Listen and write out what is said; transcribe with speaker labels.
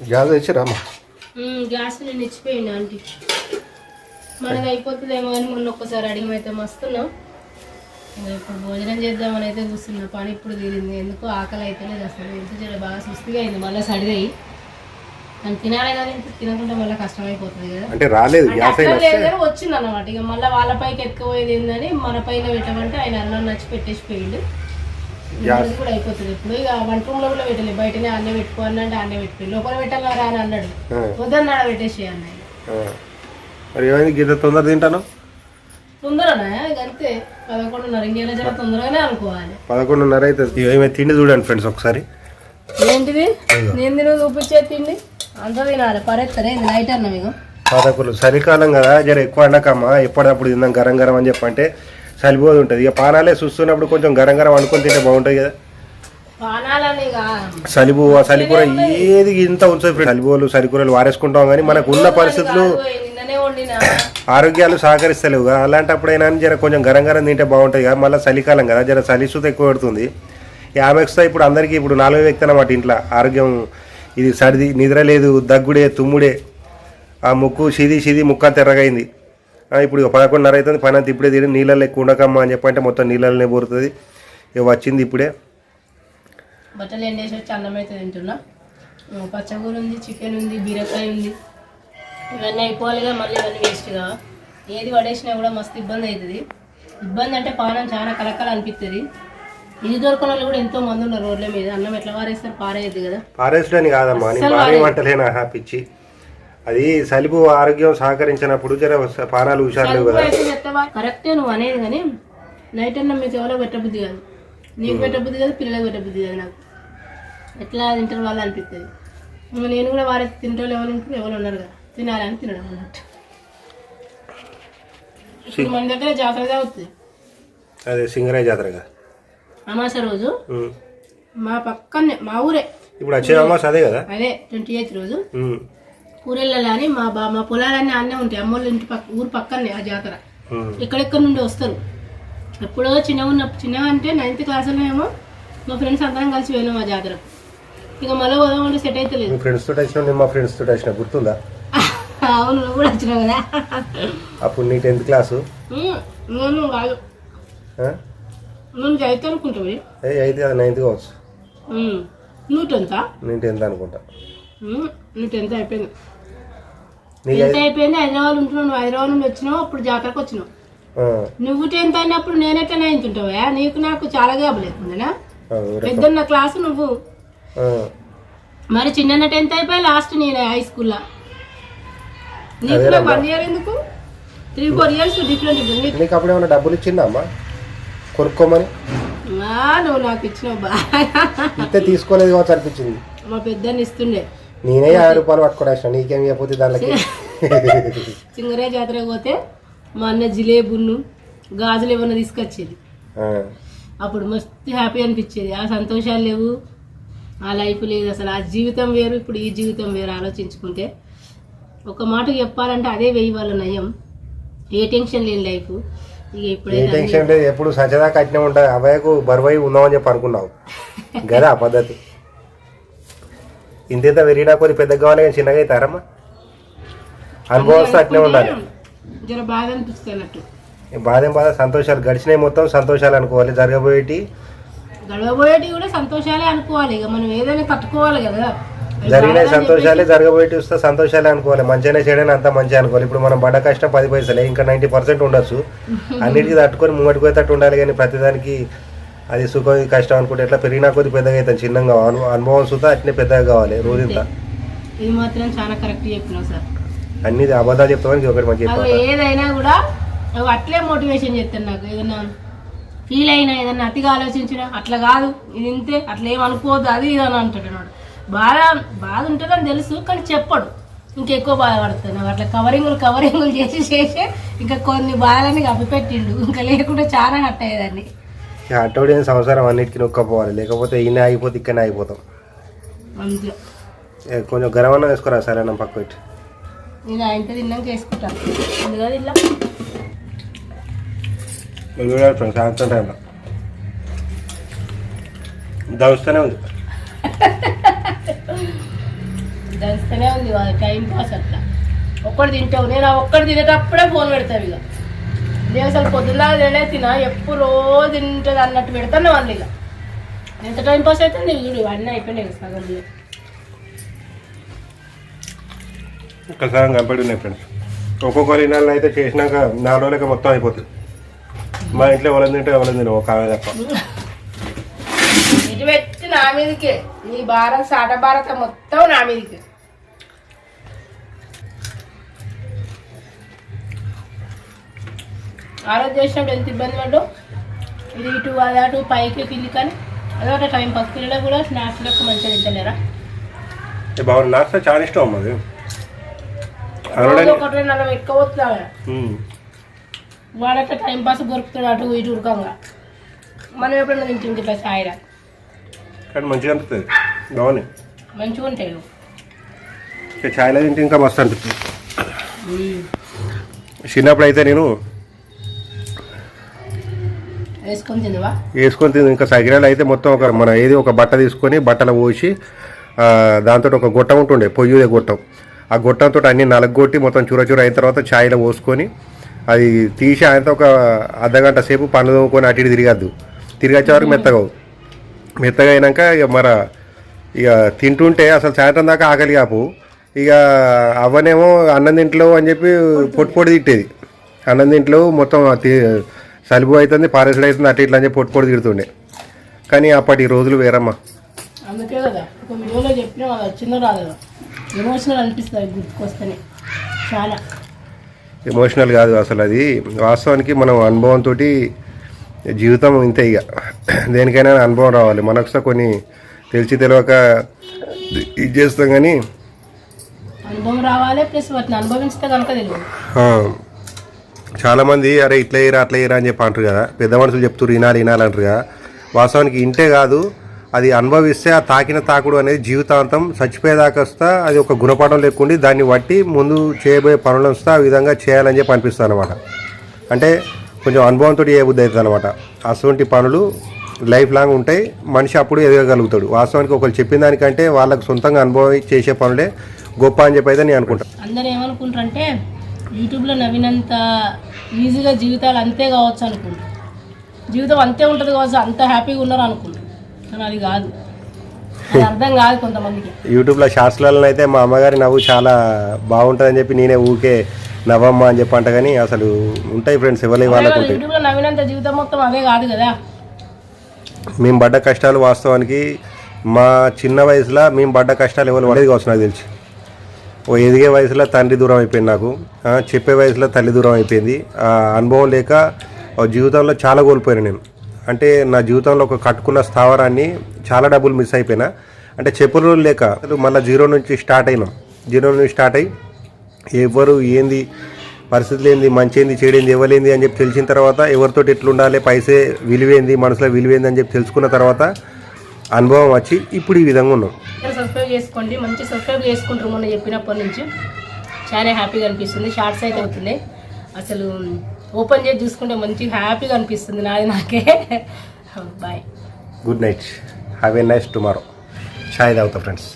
Speaker 1: Gas తెచ్చిరామ్మా
Speaker 2: ఉమ్, gas నేను ఇచ్చిపోయింది aunty. మనది అయిపోతుందేమో అని మొన్న ఒక్కసారి అడిగి అయితే మస్తున్నాం. ఇప్పుడు భోజనం చేద్దామని అయితే చూస్తున్నా. పని ఇప్పుడు తీరింది. ఎందుకు ఆకలి అయితే లేదు అసలు. ఎంత జర బాగా సుస్థిగా అయింది. మళ్ళీ సడిదయి కానీ తినాలి కానీ తినకుండా మళ్ళీ కష్టమైపోతుంది కదా.
Speaker 1: అంటే రాలేదు.
Speaker 2: వచ్చింది అన్నమాట ఇక మళ్ళీ వాళ్ళ పైకి ఎత్తుకుపోయేది ఏందని మన పైన పెట్టమంటే ఆయన అన్నం నచ్చి పెట్టేసి పోయిండు.
Speaker 1: గ్యాస్.
Speaker 2: ఇది కూడా అయిపోతుంది. ఇప్పుడు ఇక వంట రూమ్లో కూడా పెట్టలేదు బయటనే అన్నీ పెట్టుకో అన్నంటే అన్నీ లోపల పెట్టాలా? రా అని అన్నాడు.
Speaker 1: ఆ,
Speaker 2: వద్దన్నాడ పెట్టేసి అన్నాయి
Speaker 1: ఆ. మరి ఏమైంది? గిద్ద తొందర తింటాను?
Speaker 2: తొందరనా? ఇక అంతే. పదకొండున్నర. ఇంకేలా జర తొందరగానే అనుకోవాలి.
Speaker 1: పదకొండున్నర ఏమైనా తిండి చూడండి ఫ్రెండ్స్ ఒకసారి.
Speaker 2: ఏంటిది? నేను తిను చూపించే తిండి? అంతా తినాలి. పరేస్తారే ఇది నైట్ అన్నం ఇక
Speaker 1: పాతకులు చలికాలం కదా జర ఎక్కువ ఎండకమ్మా ఎప్పటికప్పుడు తిందాం గరం గరం అని చెప్పంటే చలిపోదు ఉంటుంది. ఇక పానాలే చూస్తున్నప్పుడు కొంచెం గరం గరం అనుకొని తింటే బాగుంటుంది కదా.
Speaker 2: పానాలని ఇక
Speaker 1: చలిబు చలికూర ఏది ఇంత ఉంచదు ఫ్రెండ్స్ చలిబోలు చలికూరలు వారేసుకుంటాం కానీ మనకు ఉన్న పరిస్థితులు ఆరోగ్యాలు సహకరిస్తలేవు అలాంటప్పుడైనా జర కొంచెం గరం గరం తింటే బాగుంటుంది కదా. మళ్ళీ చలికాలం కదా. జర చలి సూత ఎక్కువ పెడుతుంది. ఆమెక్స్తో ఇప్పుడు అందరికీ ఇప్పుడు నాలుగో వ్యక్తి అన్నమాట ఇంట్లో. ఆరోగ్యం ఇది సర్ది నిద్ర లేదు దగ్గుడే తుమ్ముడే. ఆ ముక్కు సిది సిది ముక్క తెర్రగైంది ఆ, ఇప్పుడు ఇక పదకొండున్నర అవుతుంది. పని అంతా ఇప్పుడే తీరి. నీళ్ళల్లో ఎక్కువ ఉండకమ్మా అని చెప్పంటే మొత్తం నీళ్ళనే పోరుతుంది. ఇక వచ్చింది ఇప్పుడే.
Speaker 2: బట్టలు ఎండేసి వచ్చి అన్నం అయితే తింటున్నా. పచ్చగూర ఉంది చికెన్ ఉంది బీరకాయ ఉంది. ఇవన్నీ అయిపోవాలిగా మళ్ళీ ఇవన్నీ వేస్ట్గా ఏది పడేసినా కూడా మస్తు ఇబ్బంది అవుతుంది. ఇబ్బంది అంటే పానం చాలా కలకల అనిపిస్తుంది. ఇది దొరకని వాళ్ళు కూడా ఎంతో మంది ఉన్నారు రోడ్ల మీద. అన్నం ఎట్లా వారేస్తారు పారేయద్దు కదా.
Speaker 1: పారేసడానికి కాదమ్మా. వంటలేనా పిచ్చి. అది సలిపు ఆరోగ్యం సహకరించినప్పుడు జర పానాలు హుషారు కదా.
Speaker 2: కరెక్టే నువ్వు అనేది కానీ నైట్ అన్నం మీకు ఎవరో పెట్టబుద్ధి కాదు. నీకు పెట్టబుద్ధి కాదు పిల్లలకు పెట్టబుద్ధి కాదు నాకు. ఎట్లా తింటారు వాళ్ళు అనిపిస్తుంది. నేను కూడా వారి తింటారు ఎవరు ఉంటారు ఎవరు ఉన్నారు కదా. తినాలని తినడం అన్నట్టు. ఇప్పుడు మన దగ్గర జాతర అవుతుంది
Speaker 1: అదే సింగరాయ జాతర కదా.
Speaker 2: అమాస రోజు. మా పక్కనే మా ఊరే.
Speaker 1: ఇప్పుడు వచ్చే అమాస్ అదే కదా?
Speaker 2: అదే ట్వంటీ ఎయిత్ రోజు.
Speaker 1: ఉమ్.
Speaker 2: ఊరెళ్ళాలని మా బా మా పొలాలన్నీ అన్నీ ఉంటాయి. అమ్మోళ్ళ ఇంటి పక్క ఊరు పక్కనే ఆ జాతర. ఎక్కడెక్కడ నుండి వస్తారు? ఎప్పుడో చిన్నగా ఉన్న చిన్నగా అంటే నైన్త్ క్లాస్లో ఏమో మా ఫ్రెండ్స్ అందరం కలిసి వెళ్ళాం ఆ జాతరకు ఇక మళ్ళీ పోదామంటే సెట్ అయితే లేదు
Speaker 1: ఫ్రెండ్స్ తోటి వచ్చిన మా ఫ్రెండ్స్ తోటి వచ్చిన గుర్తుందా?
Speaker 2: అవును నువ్వు కూడా వచ్చినావు కదా.
Speaker 1: అప్పుడు నీ టెన్త్ క్లాసు
Speaker 2: నువ్వు కాదు? నువ్వు చదివితే అనుకుంటావు
Speaker 1: ఏ అయితే నైన్త్ కావచ్చు.
Speaker 2: నువ్వు టెన్తా
Speaker 1: నేను టెన్త్ అనుకుంటా.
Speaker 2: నువ్వు టెన్త్ అయిపోయింది. టెన్త్ అయిపోయింది హైదరాబాద్ ఉంటున్నావు నువ్వు హైదరాబాద్ నుండి వచ్చినావు అప్పుడు జాతరకు వచ్చినావు. నువ్వు టెన్త్ అయినప్పుడు నేనైతే నైన్త్ ఉంటావా నీకు నాకు చాలా గ్యాప్ లేకుండానా. పెద్దన్న క్లాసు నువ్వు. మరి చిన్న టెన్త్ అయిపోయి లాస్ట్ నేను హై స్కూల్లో నీకు నాకు వన్ ఇయర్ ఎందుకు? త్రీ ఫోర్ ఇయర్స్ డిఫరెంట్
Speaker 1: నీకు. అప్పుడు ఏమైనా డబ్బులు ఇచ్చిందా అమ్మా? కొనుక్కోమని.
Speaker 2: నువ్వు నాకు ఇచ్చినావు బా
Speaker 1: ఇంతే తీసుకోలేదు కావచ్చు అనిపించింది.
Speaker 2: మా పెద్దని ఇస్తుండే.
Speaker 1: నేనే యాభై రూపాయలు వచ్చిన. నీకేం ఇవ్వకపోతే దానికి
Speaker 2: సింగరే జాతరకు పోతే మా అన్న జిలేబున్ను గాజులు ఏమన్నా తీసుకొచ్చేది. అప్పుడు మస్తు హ్యాపీ అనిపించేది. ఆ సంతోషాలు లేవు ఆ లైఫ్ లేదు అసలు. ఆ జీవితం వేరు ఇప్పుడు ఈ జీవితం వేరు ఆలోచించుకుంటే. ఒక మాట చెప్పాలంటే అదే వెయ్యి వాళ్ళ నయం. ఏ టెన్షన్ లేని లైఫ్. ఇక
Speaker 1: ఏ టెన్షన్ లేదు. ఎప్పుడు సజ్జదా కట్టిన ఉంటుంది. అబ్బాయికు బరువై ఉందామని చెప్పి అనుకున్నావు. కదా ఆ పద్ధతి. ఇంత పెరిగినా కొద్ది పెద్దగా కావాలి కానీ చిన్నగా అవుతారమ్మా అనుభవం అట్నే ఉండాలి.
Speaker 2: జర బాధ
Speaker 1: సంతోషాలు గడిచినాయి మొత్తం సంతోషాలు అనుకోవాలి. జరగబోయేటి?
Speaker 2: కూడా సంతోషాలే అనుకోవాలి. ఇక మనం ఏదైనా తట్టుకోవాలి కదా.
Speaker 1: జరిగిన సంతోషాలే జరగబోయేటి వస్తే సంతోషాలే అనుకోవాలి. మంచిగానే చేయడానికి అంత మంచిగా అనుకోవాలి. ఇప్పుడు మనం పడ్డ కష్టం పది పైసలే. ఇంకా నైంటీ పర్సెంట్ ఉండొచ్చు. అన్నిటికీ తట్టుకొని ముంగటికి పోయేటట్టు ఉండాలి కానీ ప్రతిదానికి అది సుఖం కష్టం అనుకుంటే ఎట్లా పెరిగినా కొద్ది పెద్దగా అవుతాం. చిన్నగా అను- అనుభవం సుతా అట్నే పెద్దగా కావాలి రోజంతా.
Speaker 2: ఇది మాత్రం చాలా కరెక్ట్ చెప్పినావు సార్.
Speaker 1: అన్ని అబద్ధాలు చెప్తామని ఇది ఒకటి మంచి
Speaker 2: ఏదైనా కూడా అట్లే మోటివేషన్ చేస్తాను నాకు. ఏదన్నా ఫీల్ అయినా ఏదన్నా అతిగా ఆలోచించినా అట్లా కాదు. ఇది ఇంతే అట్లా ఏం అనుకోవద్దు అది ఇది అని అంటాడు అన్నాడు బాధ బాధ ఉంటుందని తెలుసు కానీ చెప్పడు. ఇంకెక్కువ బాధపడుతుంది నాకు అట్లా కవరింగులు కవరింగులు చేసి చేసి ఇంకా కొన్ని బాధలని కప్పిపెట్టిండు. ఇంకా లేకుంటే చాలా హట్ అయ్యేదాన్ని.
Speaker 1: అట్టోడిన సంవత్సరం అన్నిటికీ నొక్కపోవాలి. లేకపోతే ఈయన ఆగిపోతే ఇక్కడనే ఆగిపోతాం. కొంచెం గరమన్న వేసుకోరా సరే అన్న పక్క పెట్టి?
Speaker 2: నేను ఆయనతో తిన్నాక
Speaker 1: చూడాలి ఫ్రెండ్స్ సాయంత్రం టైంలో దంచుతూనే ఉంది.
Speaker 2: దాని కాదు టైం పాస్ అట్లా. ఒక్కటి తింటావు నేను ఆ ఒక్కటి తినేటప్పుడే ఫోన్ పెడతావు ఇక. నేను అసలు పొద్దున్న తినే తినా ఎప్పుడు రోజు తింటుంది అన్నట్టు పెడతాను వాళ్ళు ఇక ఎంత టైం పాస్ అయితే నేను చూడు అన్నీ అయిపోయినాయి సగం.
Speaker 1: ఒక్కసారి కంపెనీ ఉన్నాయి ఫ్రెండ్స్ ఒక్కొక్కరి నెలలు అయితే చేసినాక నాలుగు రోజులకి మొత్తం అయిపోతుంది. మా ఇంట్లో ఎవరైనా తింటే ఎవరైనా తిన ఒక ఆమె తప్ప.
Speaker 2: ఇటు పెట్టి నా మీదకే. నీ భారత్ సాట భారత మొత్తం నా మీదకే. ఆరోగ్య చేసినప్పుడు ఎంత ఇబ్బంది పడ్డావు ఇది ఇటు అది అటు పైకి కింది కానీ అదొక టైం పాస్. పిల్లలకు కూడా స్నాక్స్ లెక్క మంచిగా తింటలేరా?
Speaker 1: బాగుంది నాకు చాలా ఇష్టం అమ్మ అది.
Speaker 2: రోజు
Speaker 1: అనడానికి
Speaker 2: ఒకటి పెట్టుకోవచ్చుగా
Speaker 1: ఉమ్.
Speaker 2: వాడట టైం పాస్ దొరుకుతాడు అటు ఇటు ఉరకంగా. మనం ఎప్పుడైనా తింటుంది ఇట్లా సాయిరా
Speaker 1: కానీ మంచిగా అనిపిస్తుంది. బాగుంది.
Speaker 2: మంచిగా ఉంటాయి.
Speaker 1: ఛాయ్లో తింటే ఇంకా మస్తు అనిపిస్తుంది. చిన్నప్పుడు అయితే నేను
Speaker 2: వేసుకొని తినవా?
Speaker 1: ఇంకా సగిరాలు అయితే మొత్తం ఒక మన ఏది ఒక బట్ట తీసుకొని బట్టలు పోసి దాంతో ఒక గొట్టం ఉంటుండే పొయ్యి గొట్టం. ఆ గొట్టంతో అన్ని నలగొట్టి మొత్తం చూర చూర అయిన తర్వాత ఛాయ్లో పోసుకొని అది తీసి ఆయనతో ఒక అర్ధగంట సేపు పనులు తోముకొని అటు ఇటు తిరగద్దు. తిరిగి వచ్చే వరకు మెత్తగా అవ్వు. మెత్తగా అయినాక ఇక మన ఇక తింటుంటే అసలు సాయంత్రం దాకా ఆకలి కాపు. ఇక అవ్వనేమో అన్నం తింట్లో అని చెప్పి పొట్టు పొడి తిట్టేది. అన్నం తింట్లో మొత్తం సలుపు అవుతుంది పారేసుడు అవుతుంది అటు ఇట్లా అని చెప్పి పొట్టు పొడి తిడుతుండే. కానీ అప్పటి రోజులు వేరమ్మా.
Speaker 2: అందుకే కదా ఒక వీడియోలో చెప్పినా అది వచ్చిందో రాలేదో ఎమోషనల్ అనిపిస్తుంది గుర్తుకొస్తేనే చాలా.
Speaker 1: ఎమోషనల్ కాదు అసలు అది. వాస్తవానికి మనం అనుభవంతో జీవితం ఇంతే ఇక. దేనికైనా అనుభవం రావాలి. మనకు కొన్ని తెలిసి తెలియక ఇది చేస్తాం కానీ
Speaker 2: అనుభవం రావాలి ప్లస్ వాటిని అనుభవించితే కనుక తెలియదు.
Speaker 1: చాలామంది అరే ఇట్లా ఇరా అట్లా ఇరా అని చెప్పి అంటారు కదా. పెద్ద మనుషులు చెప్తారు వినాలి వినాలి అంటారు కదా. వాస్తవానికి ఇంటే కాదు అది అనుభవిస్తే ఆ తాకిన తాకుడు అనేది జీవితాంతం చచ్చిపోయేదాకా వస్తా అది ఒక గుణపాఠం లేకుండి దాన్ని బట్టి ముందు చేయబోయే పనులు వస్తే ఆ విధంగా చేయాలని చెప్పి అనిపిస్తుంది అనమాట అంటే కొంచెం అనుభవంతో ఏ బుద్ధి అవుతుంది అనమాట అటువంటి పనులు లైఫ్ లాంగ్ ఉంటాయి మనిషి అప్పుడు ఎదగగలుగుతాడు. వాస్తవానికి ఒకరు చెప్పిన దానికంటే వాళ్ళకు సొంతంగా అనుభవం చేసే పనులే గొప్ప అని చెప్పి అయితే నేను అనుకుంటాను
Speaker 2: అందరు ఏమనుకుంటారంటే యూట్యూబ్లో నవ్వినంత ఈజీగా జీవితాలు అంతే కావచ్చు అనుకుంటారు జీవితం అంతే ఉంటుంది కావచ్చు అంత హ్యాపీగా ఉన్నారు అనుకుంటారు కానీ అది కాదు. అది అర్థం కాదు కొంతమందికి.
Speaker 1: యూట్యూబ్లో షార్ట్స్లలో అయితే మా అమ్మగారి నవ్వు చాలా బాగుంటుందని చెప్పి నేనే ఊకే నవ్వమ్మ అని చెప్పి అంట కానీ అసలు ఉంటాయి ఫ్రెండ్స్ ఎవరి వాళ్ళకు ఉంటాయి
Speaker 2: యూట్యూబ్లో నవ్వినంత జీవితం మొత్తం అదే కాదు కదా.
Speaker 1: మేము పడ్డ కష్టాలు వాస్తవానికి మా చిన్న వయసులో మేము పడ్డ కష్టాలు ఎవరు పడేది కావచ్చు నాకు తెలిసి. ఎదిగే వయసులో తండ్రి దూరం అయిపోయింది నాకు. చెప్పే వయసులో తల్లి దూరం అయిపోయింది. ఆ అనుభవం లేక జీవితంలో చాలా కోల్పోయాను నేను. అంటే నా జీవితంలో ఒక కట్టుకున్న స్థావరాన్ని చాలా డబ్బులు మిస్ అయిపోయినా. అంటే చెప్పులు లేక మళ్ళీ జీరో నుంచి స్టార్ట్ అయినాం. జీరో నుంచి స్టార్ట్ అయ్యి ఎవరు ఏంది పరిస్థితులు ఏంది మంచి ఏంది చెడేంది ఎవరేంది అని చెప్పి తెలిసిన తర్వాత ఎవరితోటి ఎట్లుండాలి పైసే విలువేంది మనసులో విలువేంది అని చెప్పి తెలుసుకున్న తర్వాత అనుభవం వచ్చి ఇప్పుడు ఈ విధంగా ఉన్నాం.
Speaker 2: సబ్స్క్రైబ్ చేసుకోండి. మంచి సబ్స్క్రైబ్ చేసుకుంటారు మొన్న చెప్పినప్పటి నుంచి. చాలా హ్యాపీగా అనిపిస్తుంది. షార్ట్స్ అయితే అవుతున్నాయి అసలు ఓపెన్ చేసి చూసుకుంటే మంచి హ్యాపీగా అనిపిస్తుంది. నాది నాకే. Bye
Speaker 1: good night have a nice tomorrow చాయ్ తాగుతా ఫ్రెండ్స్